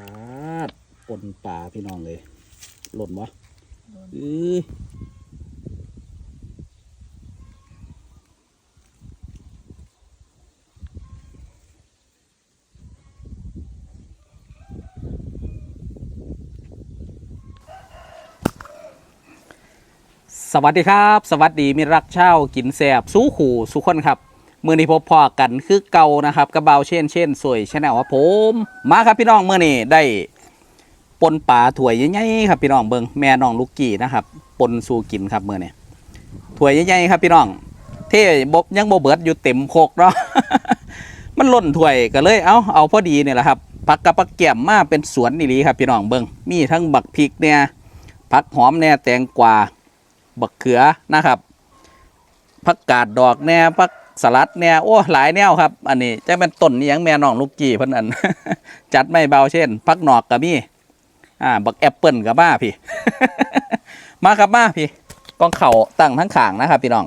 าดปนป่าพี่น้องเลย หล่นวะโดนอือสวัสดีครับ สวัสดีมิตรรักเช่ากินแสบสู้ขู่สุขคนครับ มือนี้พบพอกันคือเก่านะครับกระเบาเช่นเช่นสวยชแนลครับผมมาครับพี่น้องเมื่อนี้ได้ปนป่าถั่วยใหญ่ๆครับพี่น้องเบิงแม่น้องลูกกี้นะครับปนสู่กินครับเมื่อนี้ถั่วยใหญ่ๆครับพี่น้อง เท่บยังโบเบิร์ดอยู่เต็มโคกเนาะมันล่นถ้วยก็เลยเอาเอาพอดีเนี่ยแหละครับผักกับผักแก้มมาเป็นสวนนี่ลีครับพี่น้องเบิงมีทั้งบักพริกเนี่ยผักหอมเนี่ยแตงกวาบักเขือนะครับผักกาดดอกแน่ผัก สลัดแน่โอ้หลายแนวครับ อันนี้จะเป็นต้นนี่ยังแม่น้องลูกกี้เพิ่นอัน จัดไม่เบาเช่นผักหนอกกับมี่อ่าบักแอปเปิลกับมาพี่ มาครับมาพี่กองเข่าตั้งทั้งขางนะครับพี่น้อง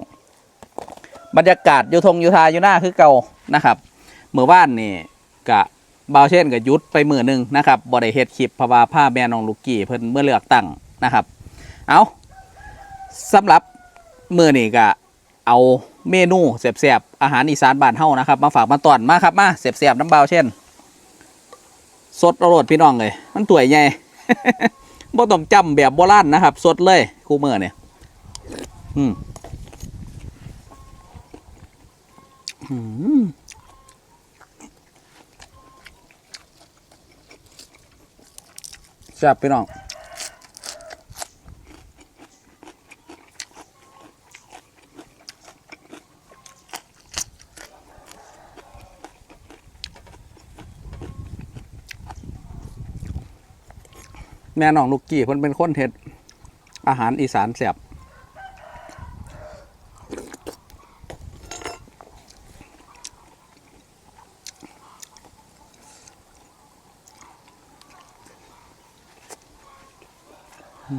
บรรยากาศอยู่ทงอยู่ทาอยู่หน้าคือเก่านะครับเมื่อวานนี่กะบาเช่นกับยุดไปมือหนึ่งนะครับบริเฮ็ดคลิปพราะว่าผ้าแม่น้องลูกกี้เพิ่นเมื่อเลือกตั้งนะครับ เอาสำหรับมือนี่กะ เอาเมนูแสบๆอาหารอีสานบ้านเฮานะครับ มาฝากมาตอนมาครับมาแสบๆน้ำเบาเช่น สดอรดพี่น้องเลยมันตัวใหญ่บ่ต้องจำแบบโบราณนะครับ สดเลยคู่มือเนี่ยอืมอืมแซ่บพี่น้อง ม่น้องลูกกี้เพิ่นเป็นคนเฮ็ดอาหารอีสานแซ่บอื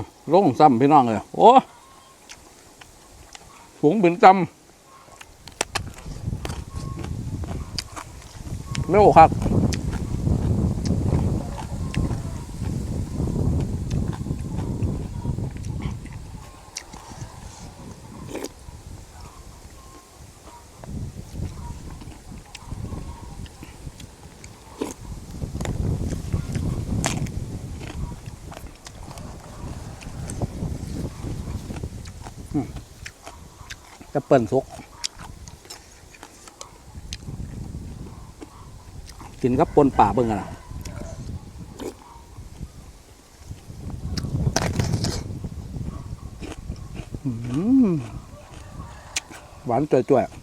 มลงซ้ำพี่น้องเลยโอ้ฝูงบินซ้ำเร็วครับ จะเปิ่นสุก กินกับปนป่าเบิ่งกันล่ะหวานจ่วยๆ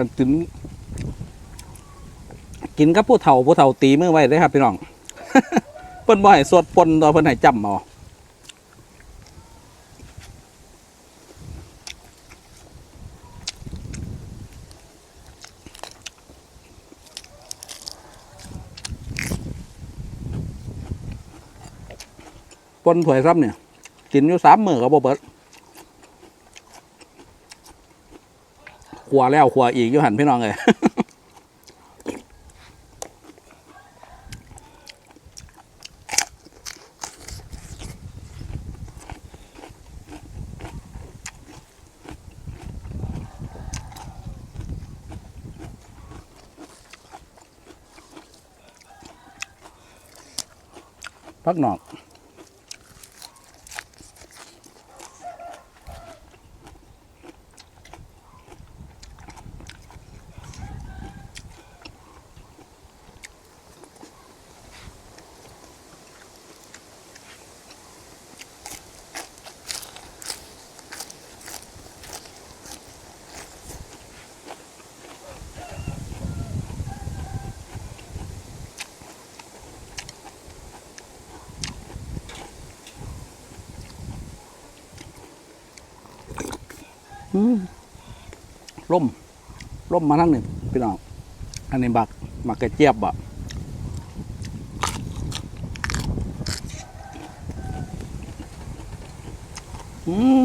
กันกินกินกับผู้เฒ่าผู้เฒ่าตีมือไว้เลยครับพี่น้องเพิ่นบ่ให้สวดปนตัวเพิ่นให้จำเอาปนถวยซ้ำเนี่ย กินอยู่สามมือก็บ่เบิด ขัวแล้วขัวอีกยุหันพี่น้องเลยพักหนอก ร่มล่มมาทั้งหนึ่งพี่น้องอันนี้บักบักกระเจี๊ยบอะอืม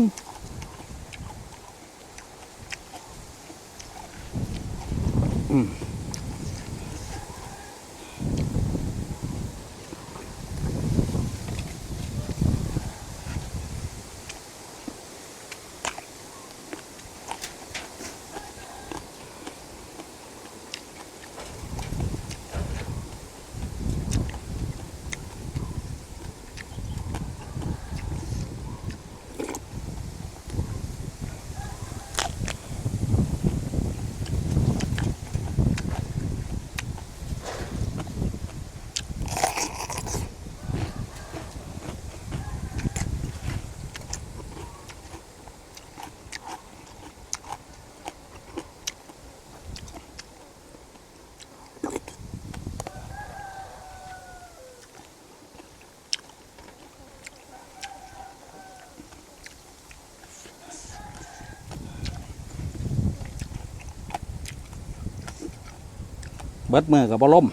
บิดมือกับบ่ล่ม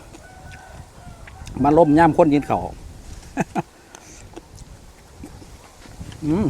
มาล่มย่ามคนยินเขาอืม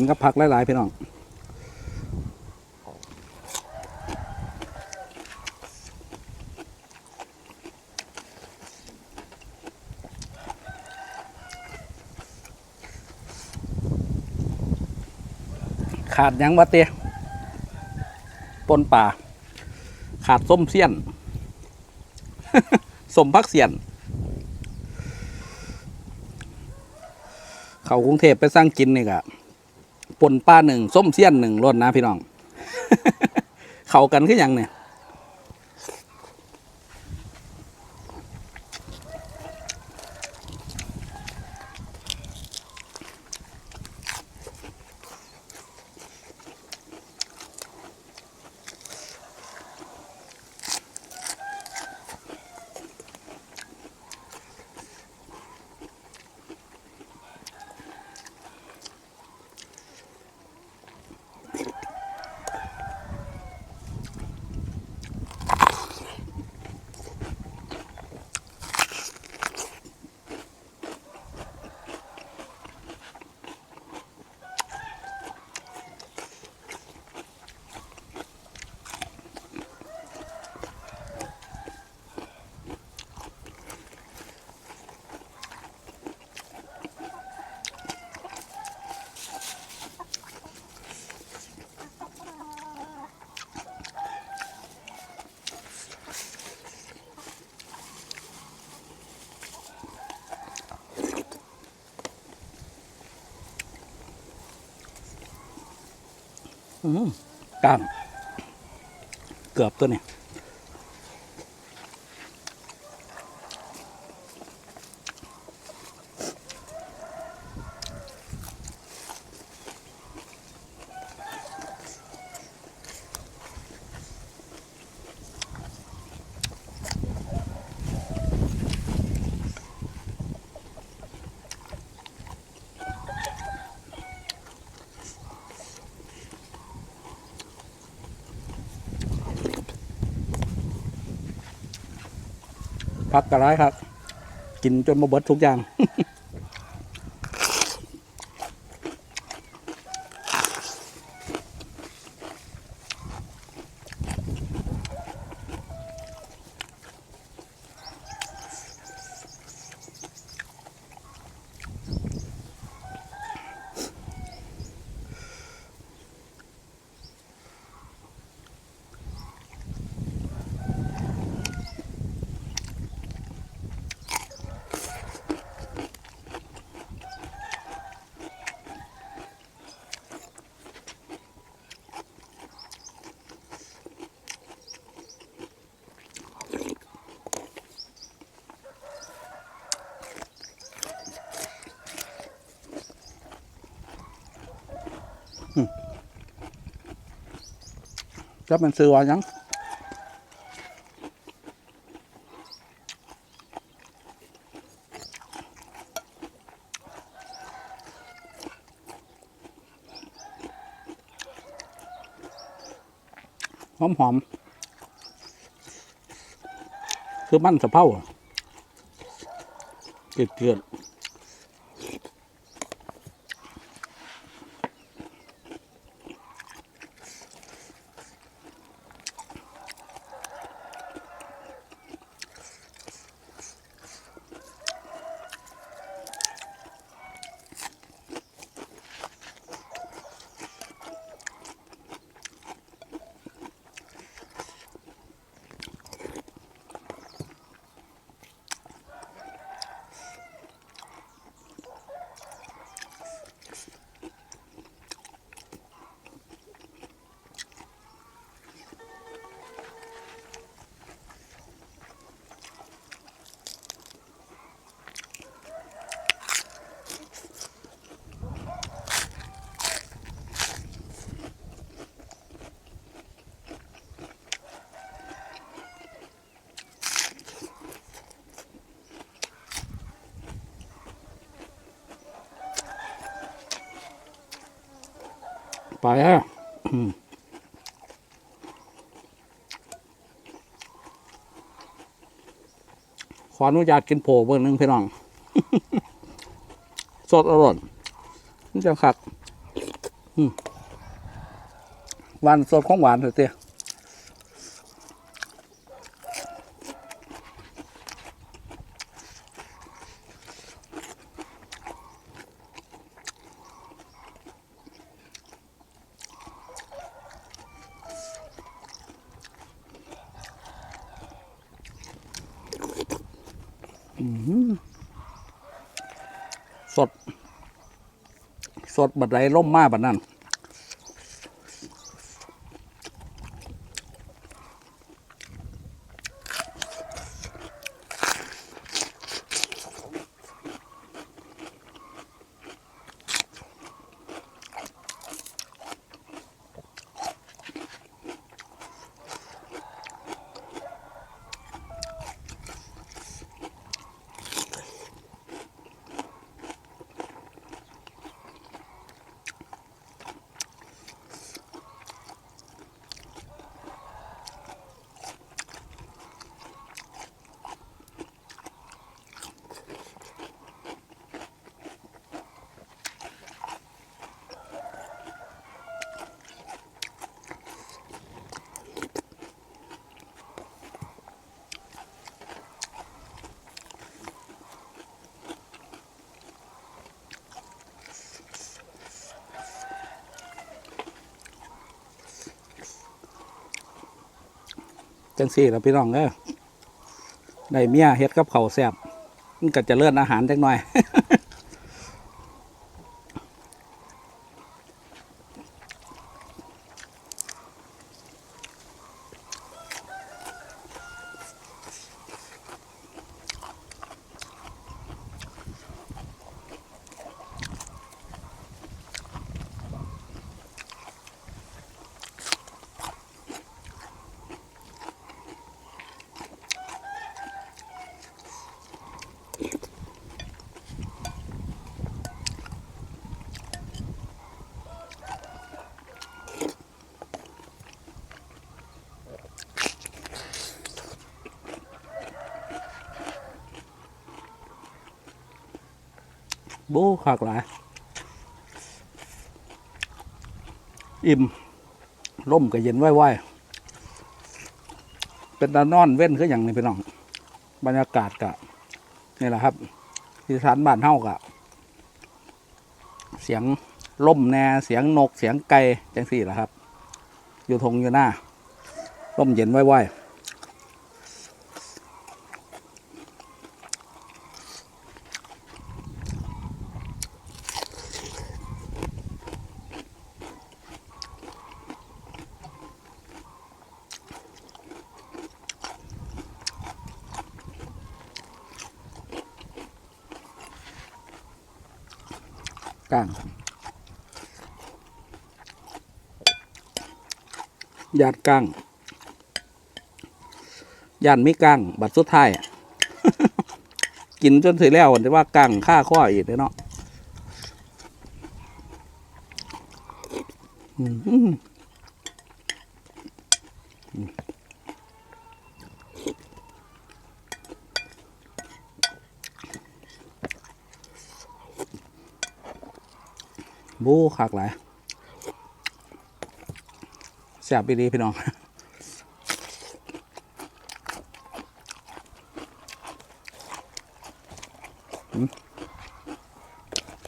นกับผักหลายๆพี่น้องขาดยังวะเตียปนป่า ขาดส้มเสี้ยนสมพักเสียน เขากรุงเทพไปสร้างกินนี่กะ ปนป้าหนึ่งส้มเสี้ยนหนึ่งรดนะพี่น้อง เขากันขึ้นยังเนี่ย กล้างเกือบตัวเนี่ย พักกระไรครับ กินจนมาเบิดทุกอย่าง จะมันซื้อว่ายังหอมหอมคือมันสะเพร่าเกลือ ไปฮะอืมขออนุญาตกินโผเบื้องนึงพี่น้อง สดอร่อยนี่จะขักหวานสดของหวานเถอะเตี้ย สด สดบัดไรล่มมาบัดนั้น จังสี่แล้วพี่น้องเอ้อได้เมียเฮ็ดกับเขาแซ่บมันก็จะเลื่อนอาหารจังหน่อย บูคักหลาย อิ่มร่มก็เย็นไหวๆเป็นตานอนเว้นคืออย่างนี้พี่น้อง บรรยากาศกะนี่แหละครับที่สานบ้านเฮากะเสียงล่มแน่เสียงนกเสียงไก่จังสี่แหละครับ อยู่ทงอยู่หน้าร่มเย็นไหวๆ ก้างยาดก้างยานไม่ก้างบัดสุดท้ายกินจนถึงแล้วแต่ว่าก้างค่าข้ออีกเลยเนาะ บูคักหลายแซ่บดีพี่น้อง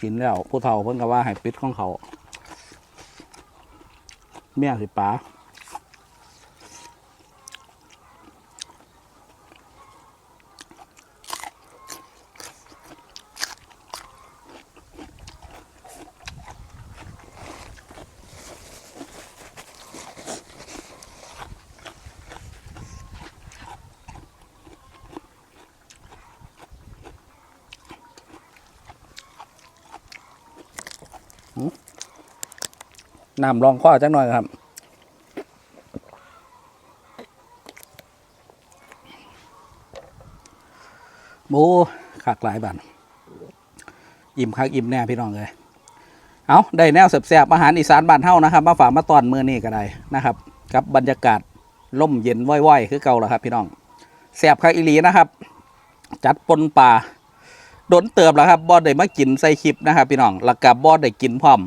กินแล้วผู้เฒ่าเพิ่นก็ว่าให้ปิดของเขาเมียสิป๋า น้ำรองข้อจักหน่อยครับบูขากหลายบันอิ่มคักอิ่มแน่พี่น้องเลยเอาได้แนวแซ่บๆอาหารอีสานบ้านเฮานะครับ มาฝากมาตอนมือนี้ก็ได้นะครับกับบรรยากาศล่มเย็นว่อยๆ คือเก่าแล้วครับ พี่น้องแซ่บคักอีหลีนะครับ จัดปนป่าโดนเติบแล้วครับบอได้มากินใส่คลิปนะครับ พี่น้องแล้วกับบอได้กินพร้อม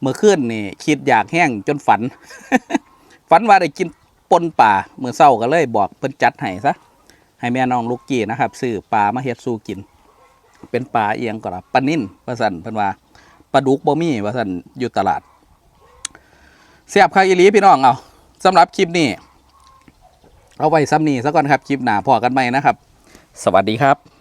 เมื่อคืนนี่คิดอยากแห้งจนฝัน ฝันว่าได้กินปนป่าเมื่อเศร้าก็เลยบอกเพิ่นจัดให้ซะให้แม่น้องลูกกี้นะครับซื้อปลามาเฮ็ดสู้กิน เป็นปลาเอียงก็ละปลานิ่นว่าซั่นเพิ่นว่าปลาดุกบ่มีว่าซั่นอยู่ตลาดแซ่บคักอีลีพี่น้องเอาสำหรับคลิปนี้ เอาไว้ซ้ำนี้ซะก่อนครับ คลิปหน้าพอกันใหม่นะครับ สวัสดีครับ